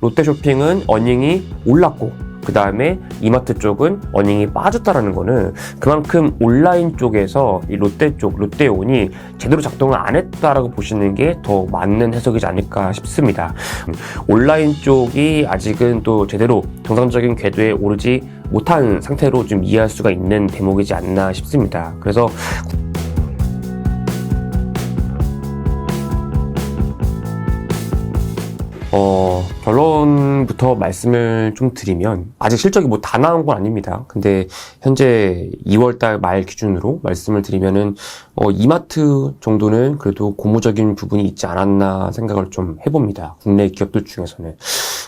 롯데쇼핑은 어닝이 올랐고 그 다음에 이마트 쪽은 어닝이 빠졌다라는 거는 그만큼 온라인 쪽에서 이 롯데 쪽 롯데온이 제대로 작동을 안 했다라고 보시는 게 더 맞는 해석이지 않을까 싶습니다. 음, 온라인 쪽이 아직은 또 제대로 정상적인 궤도에 오르지 못한 상태로 좀 이해할 수가 있는 대목이지 않나 싶습니다. 그래서 어, 결론부터 말씀을 좀 드리면, 아직 실적이 뭐 다 나온 건 아닙니다. 근데, 현재 2월달 말 기준으로 말씀을 드리면은, 어, 이마트 정도는 그래도 고무적인 부분이 있지 않았나 생각을 좀 해봅니다. 국내 기업들 중에서는.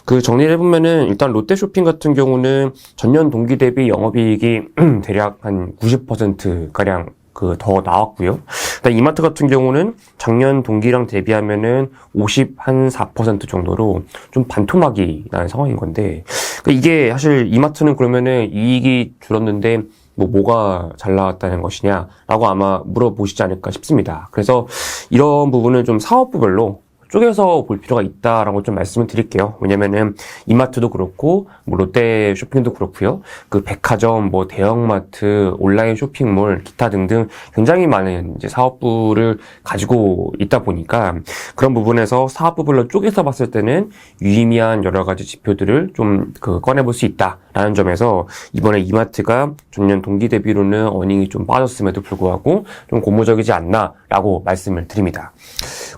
그 정리를 해보면은, 일단 롯데쇼핑 같은 경우는 전년 동기 대비 영업이익이 대략 한 90%가량 그 더 나왔고요. 그다음 이마트 같은 경우는 작년 동기랑 대비하면은 50한4% 정도로 좀 반토막이 나는 상황인 건데 그러니까 이게 사실 이마트는 그러면은 이익이 줄었는데 뭐 뭐가 잘 나왔다는 것이냐라고 아마 물어보시지 않을까 싶습니다. 그래서 이런 부분은 좀 사업부별로 쪼개서 볼 필요가 있다라고 좀 말씀을 드릴게요. 왜냐면은 이마트도 그렇고 뭐 롯데 쇼핑도 그렇고요. 그 백화점, 뭐 대형마트, 온라인 쇼핑몰, 기타 등등 굉장히 많은 이제 사업부를 가지고 있다 보니까 그런 부분에서 사업부별로 쪼개서 봤을 때는 유의미한 여러 가지 지표들을 좀 그 꺼내볼 수 있다라는 점에서 이번에 이마트가 전년 동기 대비로는 어닝이 좀 빠졌음에도 불구하고 좀 고무적이지 않나라고 말씀을 드립니다.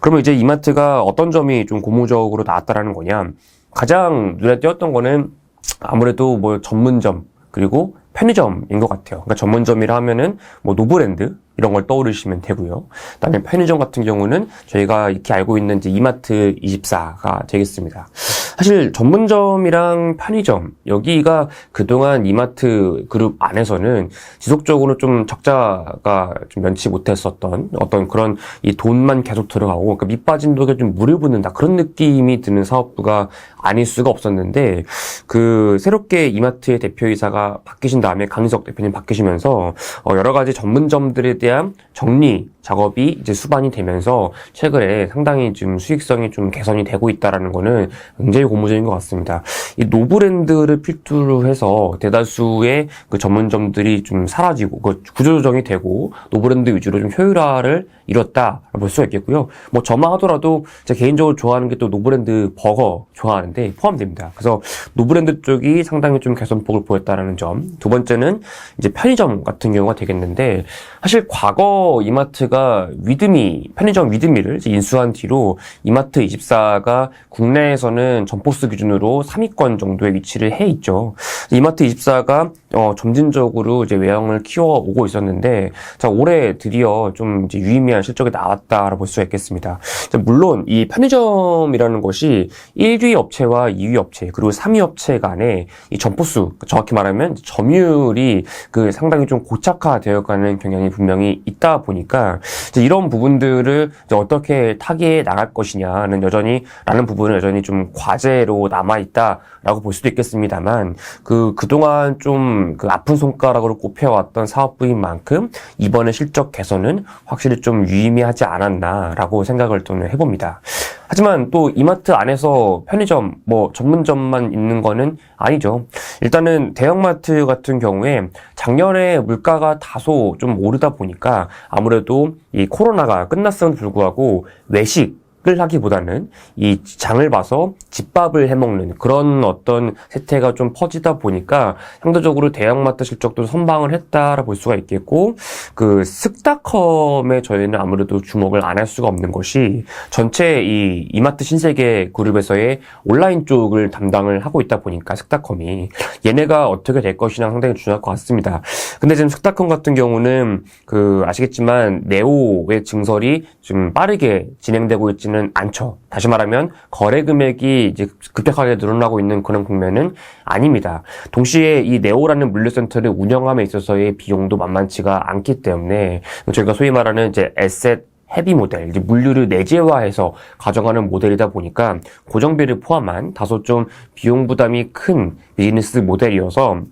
그러면 이제 이마트가 어떤 점이 좀 고무적으로 나왔다라는 거냐? 가장 눈에 띄었던 거는 아무래도 뭐 전문점 그리고 편의점인 것 같아요. 그러니까 전문점이라 하면은 뭐 노브랜드 이런 걸 떠오르시면 되고요. 그다음에 편의점 같은 경우는 저희가 이렇게 알고 있는 이제 이마트 24가 되겠습니다. 사실 전문점이랑 편의점 여기가 그동안 이마트 그룹 안에서는 지속적으로 좀 적자가 좀 면치 못했었던 어떤 그런 이 돈만 계속 들어가고 그러니까 밑빠진 독에 좀 물을 붓는다. 그런 느낌이 드는 사업부가 아닐 수가 없었는데 그 새롭게 이마트의 대표이사가 바뀌신 다음에 강희석 대표님 바뀌시면서 어 여러 가지 전문점들에 대한 정리 작업이 이제 수반이 되면서 최근에 상당히 좀 수익성이 좀 개선이 되고 있다라는 거는 굉장히 고무적인 것 같습니다. 이 노브랜드를 필두로 해서 대다수의 그 전문점들이 좀 사라지고 그 구조조정이 되고 노브랜드 위주로 좀 효율화를 이뤘다 볼 수가 있겠고요. 뭐 저만 하더라도 제가 개인적으로 좋아하는 게 또 노브랜드 버거 좋아하는데 포함됩니다. 그래서 노브랜드 쪽이 상당히 좀 개선폭을 보였다라는 점. 두 번째는 이제 편의점 같은 경우가 되겠는데 사실 과거 이마트가 위드미 편의점 위드미를 인수한 뒤로 이마트 24가 국내에서는 점포수 기준으로 3위권 정도의 위치를 해 있죠. 이마트 24가 어, 점진적으로 이제 외형을 키워오고 있었는데 자 올해 드디어 좀 유의미한 실적이 나왔다라고 볼 수가 있겠습니다. 자, 물론 이 편의점이라는 것이 1위 업체와 2위 업체 그리고 3위 업체 간의 이 점포수 정확히 말하면 점유율이 그 상당히 좀 고착화되어가는 경향이 분명히 있다 보니까 이런 부분들을 어떻게 타개해 나갈 것이냐는 여전히 라는 부분은 여전히 좀 과제 로 남아 있다라고 볼 수도 있겠습니다만 그 그동안 좀 그 아픈 손가락으로 꼽혀왔던 사업부인 만큼 이번에 실적 개선은 확실히 좀 유의미하지 않았나라고 생각을 좀 해봅니다. 하지만 또 이마트 안에서 편의점 뭐 전문점만 있는 거는 아니죠. 일단은 대형마트 같은 경우에 작년에 물가가 다소 좀 오르다 보니까 아무래도 이 코로나가 끝났음에도 불구하고 외식 을 하기보다는 이 장을 봐서 집밥을 해먹는 그런 어떤 세태가 좀 퍼지다 보니까 상대적으로 대형마트 실적도 선방을 했다라 볼 수가 있겠고 그 슥다컴에 저희는 아무래도 주목을 안 할 수가 없는 것이 전체 이 이마트 신세계 그룹에서의 온라인 쪽을 담당을 하고 있다 보니까 슥다컴이 얘네가 어떻게 될 것이냐 상당히 중요할 것 같습니다. 근데 지금 슥다컴 같은 경우는 그 아시겠지만 네오의 증설이 좀 빠르게 진행되고 있 지는 않죠. 다시 말하면 거래 금액이 이제 급격하게 늘어나고 있는 그런 국면은 아닙니다. 동시에 이 네오라는 물류센터를 운영함에 있어서의 비용도 만만치가 않기 때문에 저희가 소위 말하는 이제 에셋 헤비 모델, 이제 물류를 내재화해서 가져가는 모델이다 보니까 고정비를 포함한 다소 좀 비용 부담이 큰 비즈니스 모델이어서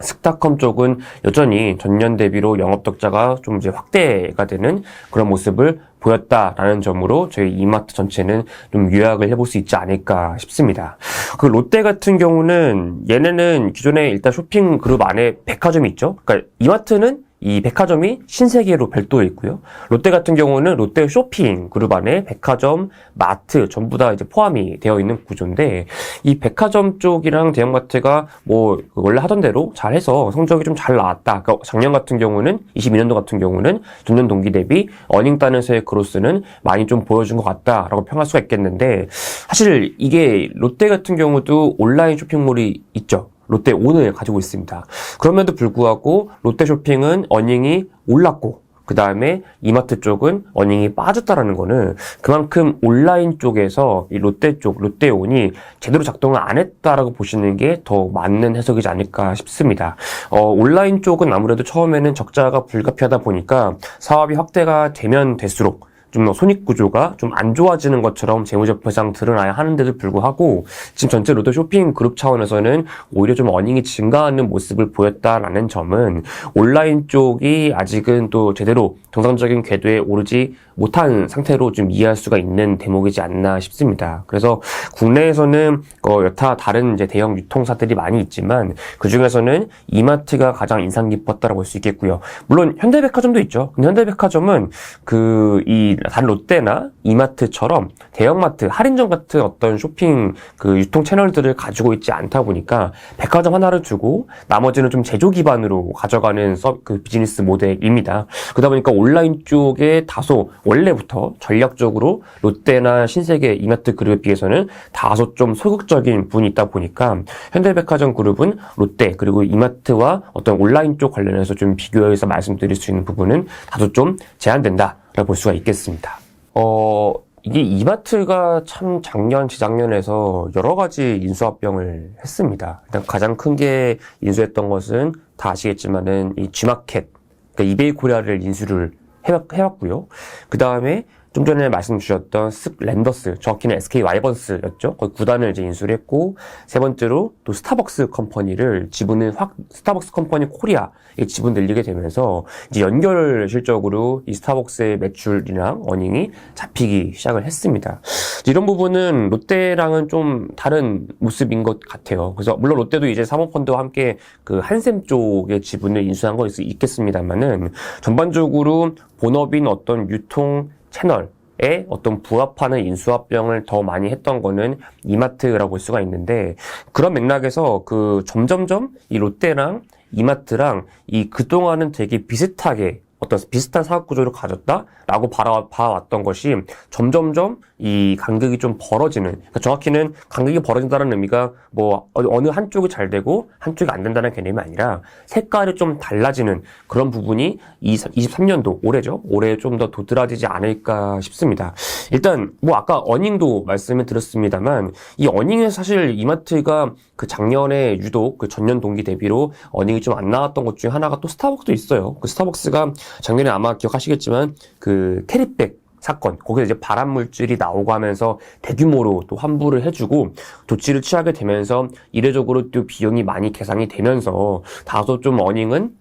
스타컴 쪽은 여전히 전년 대비로 영업 적자가 좀 이제 확대가 되는 그런 모습을 보였다라는 점으로 저희 이마트 전체는 좀 요약을 해볼 수 있지 않을까 싶습니다. 그 롯데 같은 경우는 얘네는 기존에 일단 쇼핑 그룹 안에 백화점이 있죠. 그러니까 이마트는 이 백화점이 신세계로 별도에 있고요. 롯데 같은 경우는 롯데 쇼핑 그룹 안에 백화점, 마트 전부 다 이제 포함이 되어 있는 구조인데 이 백화점 쪽이랑 대형마트가 뭐 원래 하던 대로 잘해서 성적이 좀 잘 나왔다. 그러니까 작년 같은 경우는 22년도 같은 경우는 전년 동기 대비 어닝 따는서의 그로스는 많이 좀 보여준 것 같다라고 평할 수가 있겠는데 사실 이게 롯데 같은 경우도 온라인 쇼핑몰이 있죠. 롯데 오늘 가지고 있습니다. 그럼에도 불구하고 롯데 쇼핑은 어닝이 올랐고 그 다음에 이마트 쪽은 어닝이 빠졌다라는 거는 그만큼 온라인 쪽에서 이 롯데 쪽, 롯데온이 제대로 작동을 안 했다라고 보시는 게 더 맞는 해석이지 않을까 싶습니다. 어, 온라인 쪽은 아무래도 처음에는 적자가 불가피하다 보니까 사업이 확대가 되면 될수록 좀 더 손익 구조가 좀 안 좋아지는 것처럼 재무제표상 드러나야 하는데도 불구하고 지금 전체 롯데 쇼핑 그룹 차원에서는 오히려 좀 어닝이 증가하는 모습을 보였다라는 점은 온라인 쪽이 아직은 또 제대로 정상적인 궤도에 오르지 못한 상태로 좀 이해할 수가 있는 대목이지 않나 싶습니다. 그래서 국내에서는 어, 여타 다른 이제 대형 유통사들이 많이 있지만 그 중에서는 이마트가 가장 인상 깊었다고 볼 수 있겠고요. 물론 현대백화점도 있죠. 근데 현대백화점은 그 이 다른 롯데나 이마트처럼 대형마트 할인점 같은 어떤 쇼핑 그 유통 채널들을 가지고 있지 않다 보니까 백화점 하나를 주고 나머지는 좀 제조 기반으로 가져가는 서, 그 비즈니스 모델입니다. 그러다 보니까 온라인 쪽에 다소 원래부터 전략적으로 롯데나 신세계 이마트 그룹에 비해서는 다소 좀 소극적인 분이 있다 보니까 현대백화점 그룹은 롯데 그리고 이마트와 어떤 온라인 쪽 관련해서 좀 비교해서 말씀드릴 수 있는 부분은 다소 좀 제한된다 라고 볼 수가 있겠습니다. 어, 이게 이마트가 참 작년, 재작년에서 여러 가지 인수합병을 했습니다. 일단 가장 큰 게 인수했던 것은 다 아시겠지만은 이 G마켓, 그러니까 이베이 코리아를 인수를 해왔, 해왔고요. 그 다음에 좀 전에 말씀 주셨던 습 랜더스, 정확히는 SK 와이번스였죠. 거기 구단을 이제 인수를 했고, 세 번째로 또 스타벅스 컴퍼니를 지분을 확, 스타벅스 컴퍼니 코리아에 지분 늘리게 되면서 이제 연결 실적으로 이 스타벅스의 매출이랑 어닝이 잡히기 시작을 했습니다. 이런 부분은 롯데랑은 좀 다른 모습인 것 같아요. 그래서 물론 롯데도 이제 사모펀드와 함께 그 한샘 쪽의 지분을 인수한 거 있겠습니다만은 전반적으로 본업인 어떤 유통 채널에 어떤 부합하는 인수합병을 더 많이 했던 거는 이마트라고 볼 수가 있는데 그런 맥락에서 그 점점점 이 롯데랑 이마트랑 이 그동안은 되게 비슷하게 어떤 비슷한 사업 구조를 가졌다라고 봐라, 봐왔던 것이 점점점 이 간격이 좀 벌어지는 그러니까 정확히는 간격이 벌어진다는 의미가 뭐 어느 한쪽이 잘 되고 한쪽이 안 된다는 개념이 아니라 색깔이 좀 달라지는 그런 부분이 23년도 올해죠. 올해 좀 더 도드라지지 않을까 싶습니다. 일단 뭐 아까 어닝도 말씀을 드렸습니다만 이 어닝에 사실 이마트가 그 작년에 유독 그 전년 동기 대비로 어닝이 좀 안 나왔던 것 중에 하나가 또 스타벅스도 있어요. 그 스타벅스가 작년에 아마 기억하시겠지만 그 캐리백 사건 거기서 이제 발암 물질이 나오고 하면서 대규모로 또 환불을 해주고 조치를 취하게 되면서 이례적으로 또 비용이 많이 계상이 되면서 다소 좀 어닝은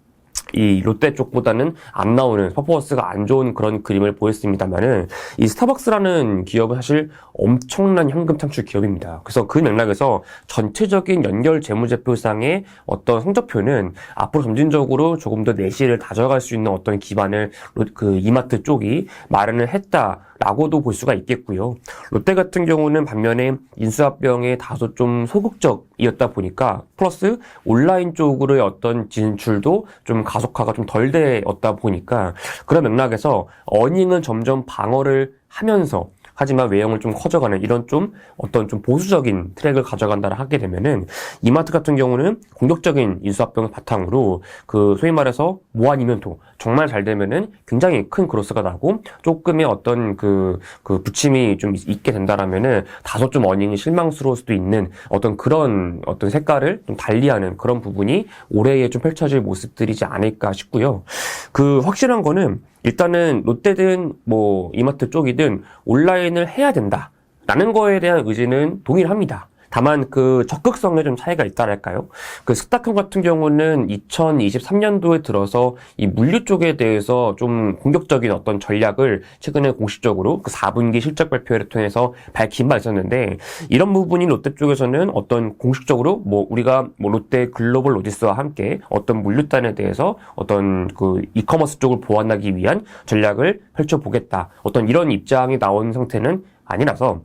이 롯데 쪽보다는 안 나오는 퍼포먼스가 안 좋은 그런 그림을 보였습니다만은 이 스타벅스라는 기업은 사실 엄청난 현금 창출 기업입니다. 그래서 그 맥락에서 전체적인 연결 재무제표상의 어떤 성적표는 앞으로 점진적으로 조금 더 내실을 다져갈 수 있는 어떤 기반을 그 이마트 쪽이 마련을 했다. 라고도 볼 수가 있겠고요. 롯데 같은 경우는 반면에 인수합병에 다소 좀 소극적이었다 보니까 플러스 온라인 쪽으로의 어떤 진출도 좀 가 속화가 좀 덜 되었다 보니까 그런 맥락에서 어닝은 점점 방어를 하면서 하지만 외형을 좀 커져가는 이런 좀 어떤 좀 보수적인 트랙을 가져간다를 하게 되면은 이마트 같은 경우는 공격적인 인수합병을 바탕으로 그 소위 말해서 모아니면토 정말 잘 되면은 굉장히 큰 그로스가 나고 조금의 어떤 그, 그 부침이 좀 있게 된다라면은 다소 좀 어닝이 실망스러울 수도 있는 어떤 그런 어떤 색깔을 좀 달리하는 그런 부분이 올해에 좀 펼쳐질 모습들이지 않을까 싶고요. 그 확실한 거는 일단은 롯데든 뭐 이마트 쪽이든 온라인을 해야 된다. 라는 거에 대한 의지는 동일합니다. 다만 그 적극성에 좀 차이가 있다랄까요? 그 스타컴 같은 경우는 2023년도에 들어서 이 물류 쪽에 대해서 좀 공격적인 어떤 전략을 최근에 공식적으로 그 4분기 실적 발표를 통해서 밝힌 바 있었는데 이런 부분이 롯데 쪽에서는 어떤 공식적으로 뭐 우리가 뭐 롯데 글로벌 로지스와 함께 어떤 물류단에 대해서 어떤 그 이커머스 쪽을 보완하기 위한 전략을 펼쳐보겠다. 어떤 이런 입장이 나온 상태는 아니라서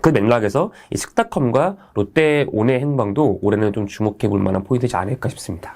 그 맥락에서 이 식탁컴과 롯데 온의 행방도 올해는 좀 주목해 볼 만한 포인트지 않을까 싶습니다.